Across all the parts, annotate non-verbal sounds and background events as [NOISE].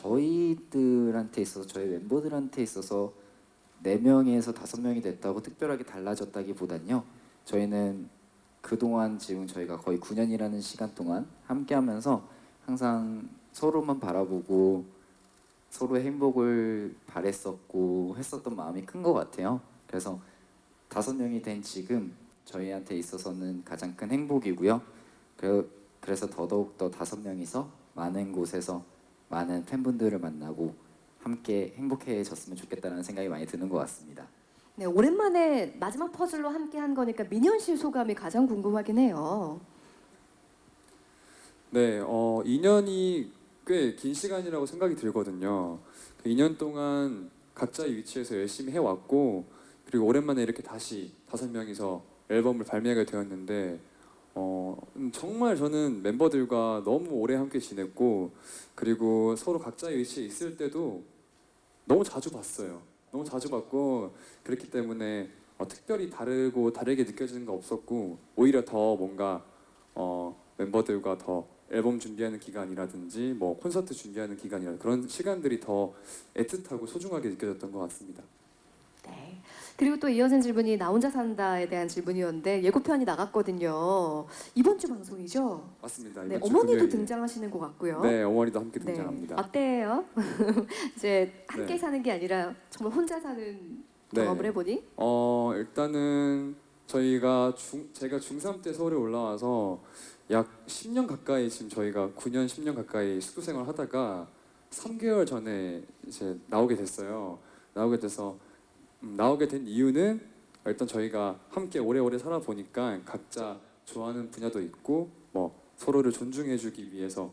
저희들한테 있어서 저희 멤버들한테 있어서 네 명에서 다섯 명이 됐다고 특별하게 달라졌다기보단요. 저희는 그동안 지금 저희가 거의 9년이라는 시간 동안 함께 하면서 항상 서로만 바라보고 서로의 행복을 바랬었고 했었던 마음이 큰 것 같아요. 그래서 다섯 명이 된 지금 저희한테 있어서는 가장 큰 행복이고요. 그- 그래서 더더욱 더 다섯 명이서 많은 곳에서 많은 팬분들을 만나고 함께 행복해졌으면 좋겠다는 생각이 많이 드는 것 같습니다. 네, 오랜만에 마지막 퍼즐로 함께 한 거니까 민현 씨 소감이 가장 궁금하긴 해요. 네, 어, 2년이 꽤 긴 시간이라고 생각이 들거든요. 그 2년 동안 각자의 위치에서 열심히 해왔고 그리고 오랜만에 이렇게 다시 다섯 명이서 앨범을 발매하게 되었는데 어, 음, 정말 저는 멤버들과 너무 오래 함께 지냈고 그리고 서로 각자의 위치에 있을 때도 너무 자주 봤어요. 너무 자주 봤고 그렇기 때문에 어, 특별히 다르고 다르게 느껴지는 거 없었고 오히려 더 뭔가 어, 멤버들과 더 앨범 준비하는 기간이라든지 뭐 콘서트 준비하는 기간이라 그런 시간들이 더 애틋하고 소중하게 느껴졌던 것 같습니다. 네. 그리고 또 이어진 질문이 나 혼자 산다에 대한 질문이었는데 예고편이 나갔거든요. 이번 주 방송이죠? 맞습니다. 네, 이번 주 어머니도 금요일에. 등장하시는 것 같고요. 네, 어머니도 함께 네. 등장합니다. 어때요? [LAUGHS] 이제 함께 네. 사는 게 아니라 정말 혼자 사는 네. 경험을 해보니? 어 일단은 저희가 중 제가 중3 때 서울에 올라와서 약 10년 가까이 지금 저희가 9년 10년 가까이 숙소 생활 하다가 3개월 전에 이제 나오게 됐어요. 나오게 돼서 음, 나오게 된 이유는 일단 저희가 함께 오래오래 살아 보니까 각자 좋아하는 분야도 있고 뭐 서로를 존중해주기 위해서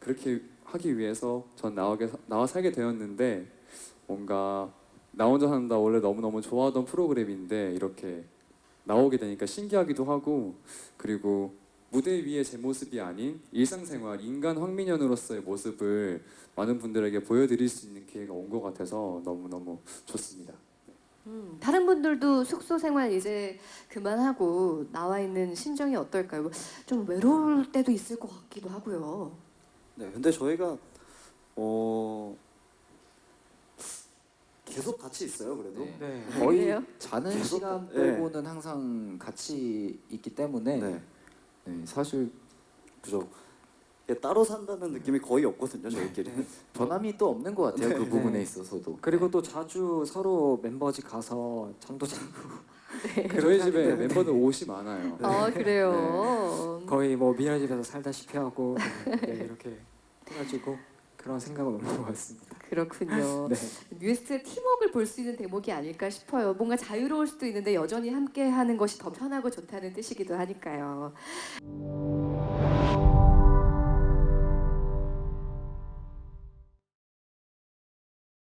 그렇게 하기 위해서 전 나오게 나와 살게 되었는데 뭔가 나 혼자 산다 원래 너무너무 좋아하던 프로그램인데 이렇게 나오게 되니까 신기하기도 하고 그리고 무대 위의 제 모습이 아닌 일상생활 인간 황민현으로서의 모습을 많은 분들에게 보여드릴 수 있는 기회가 온 것 같아서 너무너무 좋습니다. 음, 다른 분들도 숙소 생활 이제 그만하고 나와 있는 심정이 어떨까요? 좀 외로울 때도 있을 것 같기도 하고요. 네, 근데 저희가 어 계속 같이 있어요. 그래도 네. 네. 거의 그래요? 자는 계속- 시간 네. 빼고는 항상 같이 있기 때문에 네, 네, 사실 그죠. 예, 따로 산다는 느낌이 거의 없거든요. 저희끼리. 변함이 또 없는 것 같아요. 그 네. 부분에 있어서도. 그리고 또 자주 서로 멤버 집 가서 잠도 자고 [LAUGHS] 저희 집에 멤버들 옷이 많아요. 아 그래요. 거의 뭐 미라 집에서 살다시피 하고 네, [LAUGHS] 이렇게 해가지고 그런 생각은 없는 것 같습니다. 그렇군요. [LAUGHS] 네. 뉴스트의 팀워크를 볼 수 있는 대목이 아닐까 싶어요. 뭔가 자유로울 수도 있는데 여전히 함께하는 것이 더 편하고 좋다는 뜻이기도 하니까요.